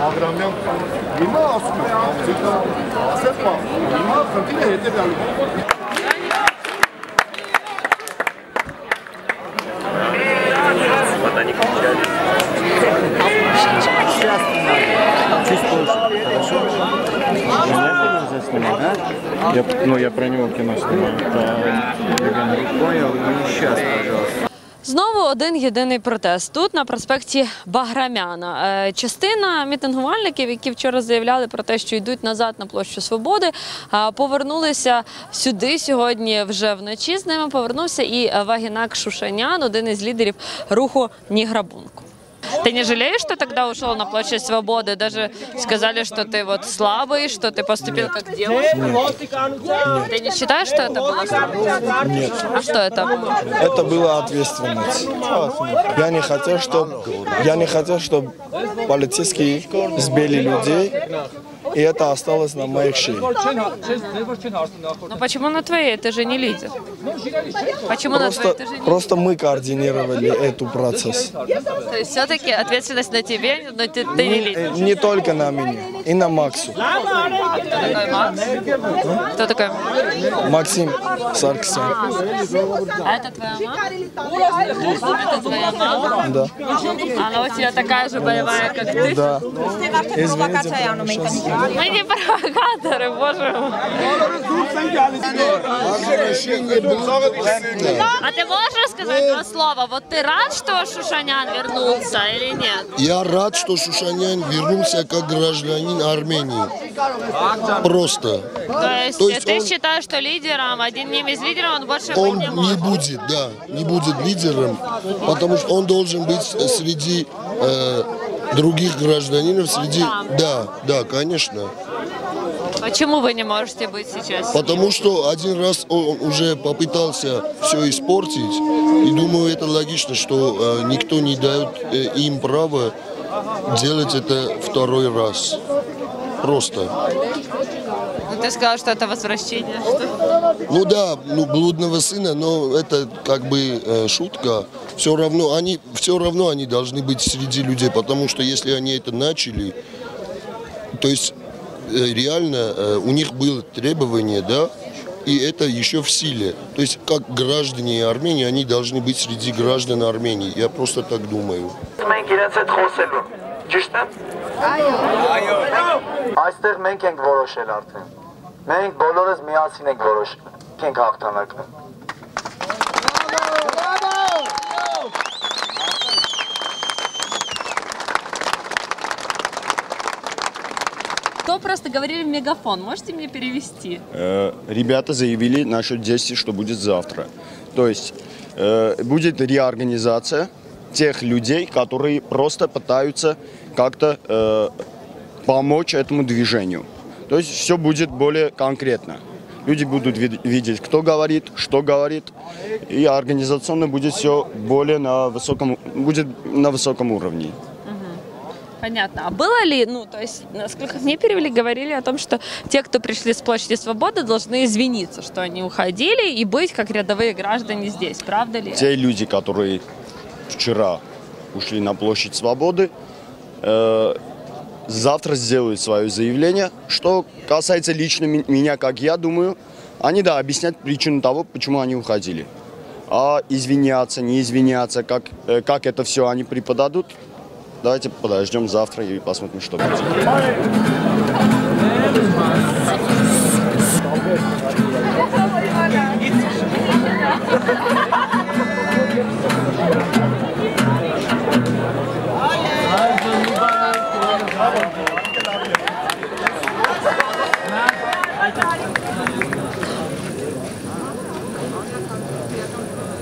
programdan mimar asılıyor. Avcıdan aset var. Mimar kantine yeter Я, ну, я про него кино снимаю. Понял, ну сейчас, пожалуйста. Знову один єдиний протест тут на проспекті Баграмяна. Е, Частина мітингувальників, які вчора заявляли про те, що йдуть назад на площу Свободи, е, повернулися сюди сьогодні вже вночі. З ними повернувся і Вагінак Шушанян, один із лідерів руху Ніграбунку. Ты не жалеешь, что тогда ушел на площадь Свободы? Даже сказали, что ты вот слабый, что ты поступил как девушка. Ты не считаешь, что это было слабо? Нет, А что это было? это была ответственность. Я не хотел, чтобы я не хотел, чтобы полицейские сбили людей, и это осталось на моих шее. Ну почему на твоей? Ты же не лидер. Почему на Просто, твоей? Ты же не просто мы координировали эту процесс. То есть все-таки ответственность на тебе, но ты, ты не лидер. Э, Не только на меня, и на Максу. Кто такой Макс? Кто такой? Максим Саркисян. А это твоя мама? Это твоя мама? Да. Она у тебя такая же боевая, как ты? Да. Извините, Мы не провокаторы, боже. А ты можешь сказать два слова? Вот ты рад, что Шушанян вернулся или нет? Я рад, что Шушанян вернулся как гражданин Армении. Просто. То есть, То есть ты он- считаешь, что лидером, одним из лидеров он больше Он быть не не может? будет, да, не будет лидером, потому что он должен быть среди э, других гражданинов, среди... Да, да, конечно. Почему вы не можете быть сейчас? Потому что один раз он уже попытался все испортить, и думаю, это логично, что э, никто не дает э, им право делать это второй раз. Просто. Ну, ты сказал, что это возвращение. Что? Ну да, ну блудного сына, но это как бы э, шутка. Все равно они, все равно они должны быть среди людей, потому что если они это начали, то есть э, реально э, у них было требование, да, и это еще в силе. То есть как граждане Армении, они должны быть среди граждан Армении. Я просто так думаю. Մենք իրենց հետ խոսելու։ Ճիշտ է։ Այստեղ մենք ենք որոշել արդեն։ Մենք բոլորս միասին ենք որոշել։ Ենք հաղթանակը։ То просто говорили в мегафон. Можете мне перевести? Э, Ребята заявили насчет действий, что будет завтра. То есть э, будет реорганизация тех людей, которые просто пытаются как-то э, помочь этому движению. То есть все будет более конкретно. Люди будут вид- видеть, кто говорит, что говорит, и организационно будет все более на высоком, будет на высоком уровне. Понятно. А было ли, ну, то есть, насколько мне перевели, говорили о том, что те, кто пришли с площади Свободы, должны извиниться, что они уходили и быть как рядовые граждане здесь. Правда ли? Те люди, которые вчера ушли на площадь Свободы, э, завтра сделают свое заявление. Что касается лично меня, как я думаю, они, да, объяснят причину того, почему они уходили. А извиняться, не извиняться, как, э, как это все они преподадут, давайте подождем завтра и посмотрим, что будет. さんとやったんです。か